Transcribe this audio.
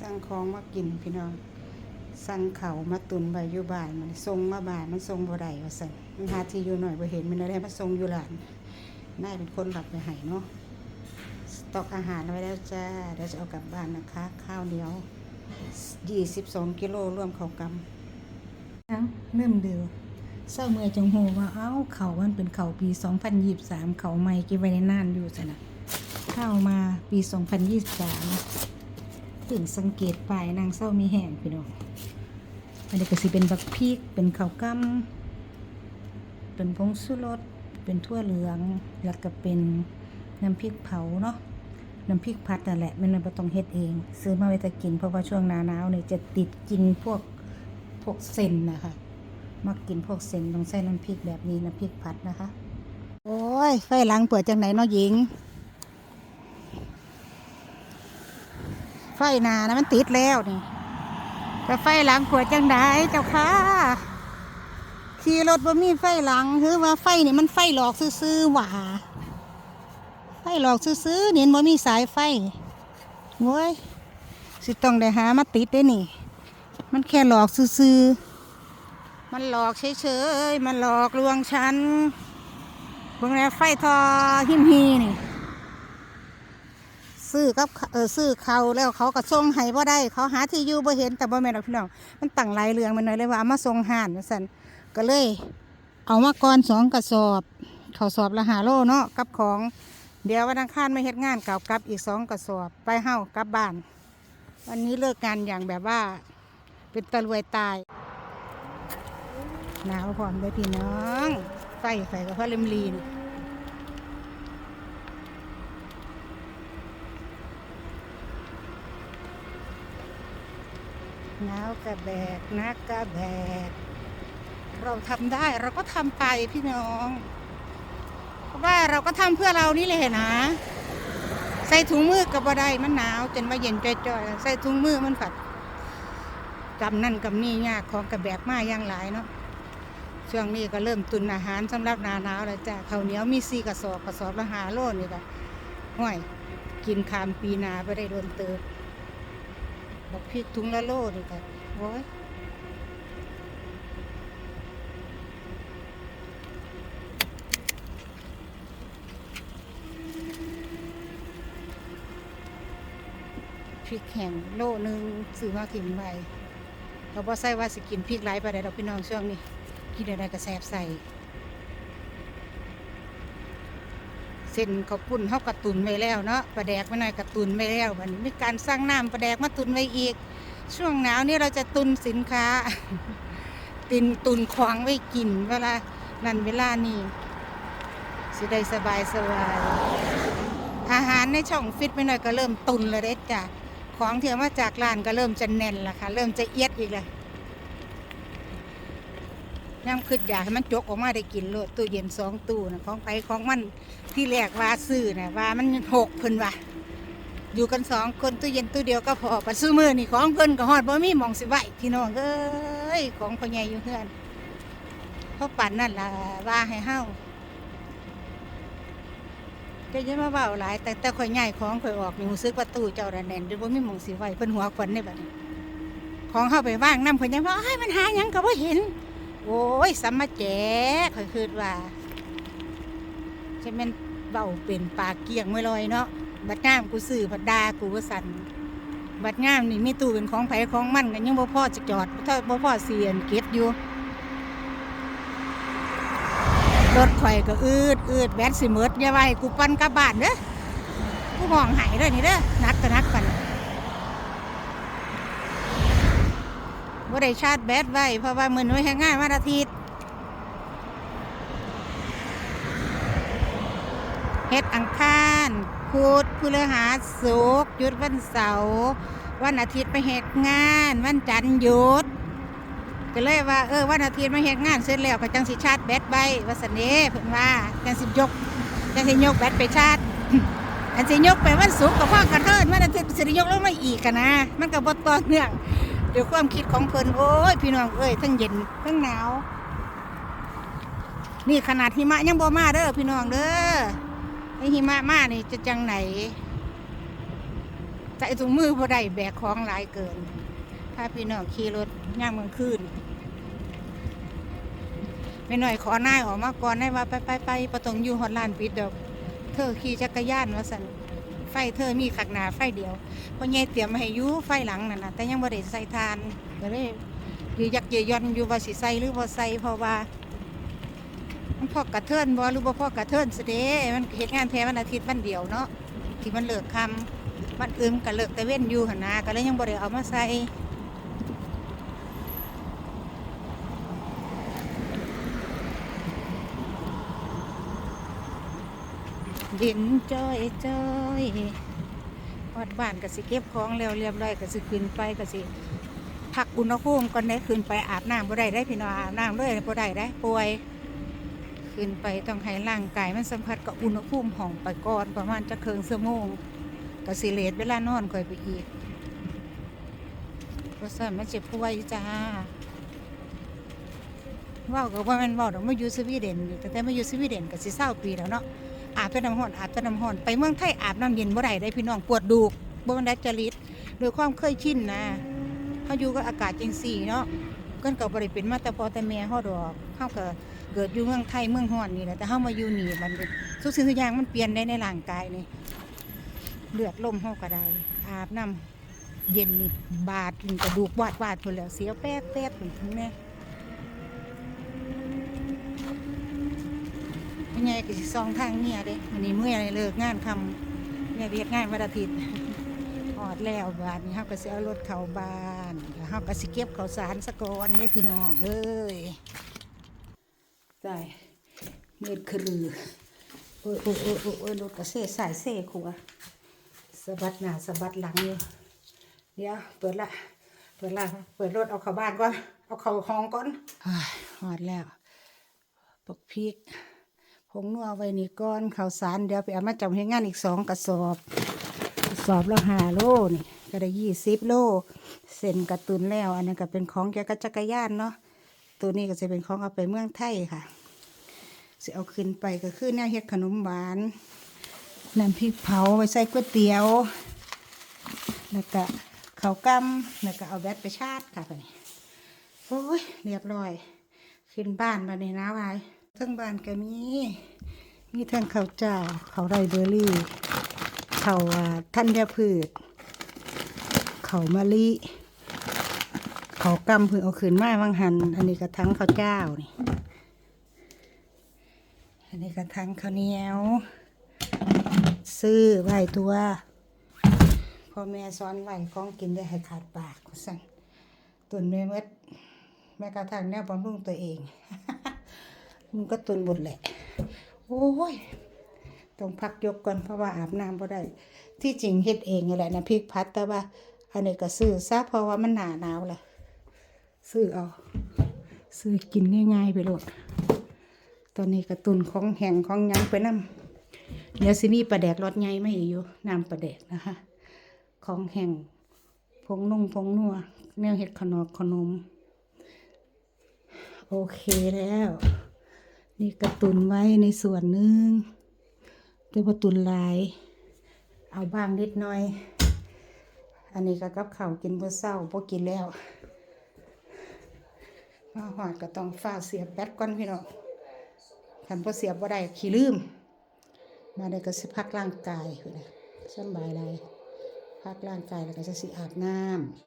สั่งของมากินพี่น้อง สั่งเขามาตุนใบอยู่บ้านมันส่งมาบ้านมันส่งบ่ได้ว่าซั่นมันหาที่อยู่หน่อยบ่เห็นมันอะได้มาส่งอยู่หลานนายเป็นคนรับไปให้เนาะสต็อกอาหารไว้แล้วจ้าเดี๋ยวจะเอากลับบ้านนะคะ ข้าวเหนียว22กิโลรวมเขากำเอ้าเริ่มเดือเศร้าเมื่อจังโหว่าเอ้าเขามันเป็นเขาปี2023เขาใหม่ก็บไว้ในนานอยู่ซั่นะข้าวมาปี2023ถึงสั งเกตไปนางเศร้ามีแห้งพี่น้องอันนี้ก็สิเป็นบักพริกเป็นข้าวกั้มเป็นผงชูรสเป็นทั่วเหลือง แล้วก็เป็นน้ำพริกเผาเนาะน้ำพริกพัดนั่นแหละมันไม่ต้องเฮ็ดเอง ซื้อมาไว้จะกินเพราะว่าช่วงหนาหนาวเนี่ยจะติดกินพวกพวกเส้นนะคะมักกินพวกเส้นต้องใส่น้ำพริกแบบนี้น้ำพริกพัดนะคะ โอ้ยไฟหลังเปิดจากไหนเนาะหญิง ฟนานะมันติดแล้วนี่แต่ไฟหลังขวดจังไดเจ้าค่ะขี่รถบ่มีไฟหลังคือว่าไฟนี่มันไฟหลอกซื่อๆหว่าไฟหลอกซื่อๆนี่บ่มีสายไฟโว้ยสิต้องได้หามาติดได้นี่ มันแค่หลอกซื่อๆมันหลอกเฉยๆมันหลอกลวงฉันเบิ่งแล้วไฟทอหิมฮีนี่ ซื้อกับเออซื้อเขาแล้วเขาก็ส่งให้บ่ได้ เขาหาที่อยู่บ่เห็นแต่บ่แม่นดอกพี่น้องมันตั้งหลายเรื่องมันน้อยเลยว่าเอามาส่งห่านว่าซั่นก็เลย เอามาก่อนสองกระสอบเขาสอบละหาโลเนาะกับของ เดี๋ยววันอังคารไม่เฮ็ดงานเก่ากลับอีกสองกระสอบไปเฮ้ากลับบ้าน วันนี้เลิกงานอย่างแบบว่า เป็นตะรวยตายหนาวพร้อมเลยพี่น้องไฟไฟกับพ่อเลมลีนี่ หนาวกระแบกนักกระแบก เราทำได้เราก็ทำไปพี่น้องเพราะว่าเราก็ทำเพื่อเรานี่เลยนะ ใส่ถุงมือกับบ่ได้มันหนาวจนว่าเย็นจ่อยๆใส่ถุงมือมันผัดกำนั่นกำนี่ยากของกระแบกมาอย่างหลายเนาะช่วงนี้ก็เริ่มตุนอาหารสำหรับหนาหนาวแล้วจ้ะข้าวเหนียวมีสี่กระสอบกระสอบละหาโลนี่ก็ห้วยกินคามปีหนาไปได้โดนเติบ บอกพริกถุงละโลนี่ค่ะโอ้ยพริกแห้งโลหนึงซื้อมากินไว้เขาบอกใส่ว่าสิกินพริกหลายไปได้ดอกพี่น้องช่วงนี้กินอะไรก็แสบใส่ เส้นข้าวปุ้นเขากระตุนไว้แล้วเนาะปลาแดกไม่น้อยกระตุนไว้แล้ววันมีการสร้างน้ำปลาแดกมาตุนไว้อีก ช่วงหนาวนี่เราจะตุนสินค้าตินตุนของไว้กินเวลานั่นเวลานี้สิได้สบายสบายอาหารในช่องฟิตไม่น้อยก็เริ่มตุนแล้วเด้จ้ะของเที่เอามาจากร้านก็เริ่มจะแน่นละค่ะ เริ่มจะเอียดอีกเลย น้ำขึ้นอยากให้มันจกออกมาได้กินโลดตู้เย็นสองตู้นะของไปของมันที่แรกว่าซื้อนะว่ามันหกเพิ่นว่าอยู่กันสองคนตู้เย็นตู้เดียวก็พอปัดซื้อมือนี่ของเพิ่นก็ฮอดบ่มีหมองสิไหวพี่น้องเอ้ยของพ่อใหญ่อยู่เฮือนเพราะปั่นนั่นล่ะว่าให้เฮาจะยินมาเว้าหลาย แต่แต่ข่อยใหญ่ของข่อยออกนี่รู้สึกว่าตู้เจ้าระแน่นจนบ่มีหมองสิไหวเพิ่นหัวขวัญในบัดนี้ของเฮาไปว่างนํเพิ่นยังว่าเอ้ยมันหาหยังก็บ่เห็น โอ้ยสัมมาแจข่อยคิดว่าจะแม่นเว้าเป็นปากเกียงไม่ลอยเนาะบัดงามกูซื้อบัดดากูว่าสันบัดงามนี่มีตู้เป็นของไผของมั่นกันยังบ่พ่อจะจอดถ้าบ่พ่อเสียนเก็บอยู่รถข่อยก็อืดอืดแบตสิเมิดอย่าไว้กูปั่นกลับบ้านเด้อกูห้องหายเด้อนี่เด้อนักก็นักกันบ่ ได้ชาร์จแบตไว้เพราะว่ามือนี้ไว้ให้งานวันอาทิตย์เฮ็ดอังคารพุธพฤหัสศุกร์หยุดวันเสาร์วันอาทิตย์ไปเฮ็ดงาน วันจันทร์หยุดก็เลยว่าเออวันอาทิตย์มาเฮ็ดงานเสร็จแล้วก็จังสิชาร์จแบตไว้ว่าสันเด้เพิ่นว่าจังสิยกจังสิยกแบตไปชาร์จอันสิยกไปวันศุกร์ก็พ่อกันเทินวันอาทิตย์สิยกลงมาอีกกันนะ มันก็บ่ต่อเนื่อง เด้วยวความคิดของเพิ่นโอ้ยพี่น้องเอ้ยทั้งเย็นทั้งหนาว นี่ขนาดหิมะยังบ่มาเด้อพี่น้องเด้อไอหิมะมานี่จะจังไหนใส่ถุงมือพอได้แบกของหลายเกิน ถ้าพี่น้องขี่รถย่างเมืองคืนไม่หน่อยขอนายออกมาก่อนได้ว่าไปไปไปประตงอยู่ฮอดลานปิดดอก เธอขี่จักรยานว่าสัน ไฟเธอมีขักหนาไฟเดียวเพราะยายเตรียมให้ยูไฟหลังนั่นนะแต่ยังบ่ได้ใส่ทานก็เลยยือยักเยย่อนอยู่ว่าสิใส่หรือบ่ใส่เพราะว่ามันพอกระเทินบ่หรือบ่พอกระเทินสิเดมันเห็นงานแท้วันอาทิตย์วันเดียวเนาะที่มันเลิกคำวันอื่นก็เลิกแต่เว้นอยู่หันนาก็เลยยังบ่ได้เอามาใส่ ดินจ้อยจ้อยฮอดบ้านก็สิเก็บของแล้วเรียบร้อยก็สิขึ้นไปก็สิพักอุณหภูมิก่อนได้ขึ้นไปอาบน้ำบ่ได้ได้พี่น้องอาบน้ำเลยบ่ได้ได้ป่วยขึ้นไปต้องให้ร่างกายมันสัมผัสกับอุณหภูมิห้องไปก่อนประมาณจะเคืองชั่วโมงก็สิเลทเวลานอนค่อยไปอีกเพราะฉะนั้นมันเจ็บป่วยจ้าว่าก็ว่ามันเว่ามาอยู่สวีเดนแต่แต่มาอยู่สวีเดนก็สิเศร้าปีแล้วเนาะ อาบแต่น้ำห้อนอาบแต่น้ำห้อนไปเมืองไทยอาบน้ำเย็นบ่ได้ได้พี่น้องปวดดูกบ่มันได้จริตโดยความเคยชินนะเขาอยู่กับอากาศจังสี่เนาะเกินกับบริเป็นมาแต่พอแต่แม่เฮาดอกเฮาก็เกิดอยู่เมืองไทยเมืองฮอนนี่แหละแต่เฮามาอยู่นี่มันเป็นทุกสิ่งทุกอย่างมันเปลี่ยนได้ในร่างกายนี่เลือดลมเฮาก็ไดอาบน้ำเย็นนี่บาดกินกระดูกวาดวาดพุ่นแล้วเสียวแป๊ดแป๊ดพุ่นทั้งแม่ ยังไงก็สิซองทางเนี่ยเด้วันนี้เมื่อยเลิกงานคำเนี่ยเรียกงานวันอาทิตย์ออดแล้วบาดนี้เฮาก็สิเอารถเข้าบ้านแล้วเฮาก็สิเก็บข้าวสารสะกอนเด้พี่น้องเอ้ยได้มืดครือโอ้ยโอ้ยโอ้ยโอ้ยโอ้ยรถกระเซ่สายเซ่ขัวสะบัดหน้าสะบัดหลังอยู่เดี๋ยวเปิดละเปิดละเปิดรถเอาเข้าบ้านก่อนเอาเข้าห้องก่อนเฮ้ยหอดแล้วปกพริก ผงนัวไว้นี่ก่อนข้าวสารเดี๋ยวไปเอามาจำให้งานอีกสองกระสอบกระสอบละห้าโลนี่ก็ได้ยี่สิบโลเส้นกระตุนแล้ว อันนี้ก็เป็นของเกี่ยวกับจักรยานเนาะตัวนี้ก็จะเป็นของเอาไปเมืองไทยค่ะจะเอาขึ้นไปก็คือแนวเฮ็ดขนมหวานน้ำพริกเผาไว้ใส่ก๋วยเตี๋ยวแล้วก็ข้าวกำแล้วก็เอาแบตไปชาร์จค่ะไปโอ้ยเรียบร้อย ขึ้นบ้านมาในน้าวาย ทั้งบ้านก็มีมีทั้งข้าวเจ้าข้าวไรเบอร์รี่ข้าวอ่าธัญพืชข้าวมะลิเขากำเพิ่งเอาขึ้นมาวังหัน อันนี้กระทั้งข้าวเจ้านี่ อันนี้กระทั้งข้าวเหนียว ซื้อไหวตัวพ่อแม่สอนไหวของกินได้ให้ขาดปากสั่นตุนแม่เมดแม่กระทั่งแนวบำรุงตัวเอง มันก็ตุนหมดแหละ โอ้ยต้องพักยกก่อนเพราะว่าอาบน้ำบ่ได้ ที่จริงเฮ็ดเองนี่แหละนะพริกพัดแต่ว่า อันนี้ก็ซื้อซะเพราะว่ามันหนาหนาวแหละซื้อเอาซื้อกินง่าย ๆ ไปโลดตอนนี้กระตุนของแห้งของยังไปน้ำเดี๋ยวสิมีปลาแดกรสใหญ่ไม่อยู่น้ำปลาแดกนะคะ ของแห้งผงนุ่งผงนัวแนวเห็ดขนมขนม โอเคแล้ว นี่กระตุนไว้ในส่วนหนึ่งแต่ว่าตุนหลาย เอาบ้างนิดหน่อย อันนี้ก็กับข้าวกินเพื่อเศร้าพอกินแล้วมาหอดก็ต้องฟ้าเสียบแบตก่อนพี่น้องคันพอเสียบว่าได้ขี้ลืม มาได้ก็สิพักร่างกายพุ่นน่ะสบายเลยพักร่างกายแล้วก็จะสิอาบน้ำ